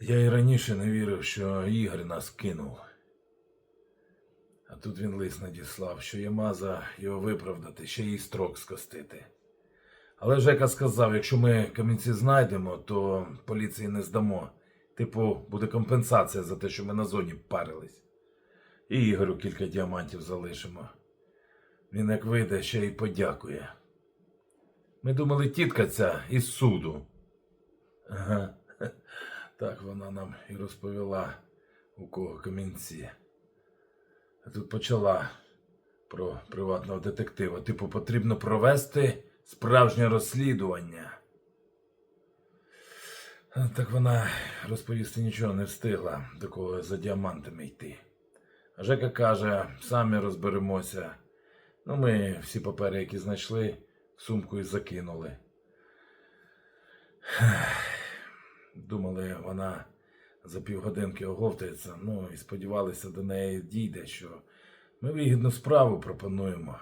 Я і раніше не вірив, що Ігор нас кинув. А тут він лист надіслав, що є маза його виправдати, ще й строк скостити. Але Жека сказав, якщо ми камінці знайдемо, то поліції не здамо. Типу, буде компенсація за те, що ми на зоні парились. І Ігорю кілька діамантів залишимо. Він як вийде, ще й подякує. Ми думали, тітка ця із суду. Ага. Так вона нам і розповіла, у кого камінці. А тут почала про приватного детектива. Типу, потрібно провести справжнє розслідування. Так вона розповісти нічого не встигла, до кого за діамантами йти. А Жека каже, самі розберемося. Ну, ми всі папери, які знайшли, в сумку і закинули. Думали, вона за півгодинки оговтається, ну і сподівалися, до неї дійде, що ми вигідну справу пропонуємо.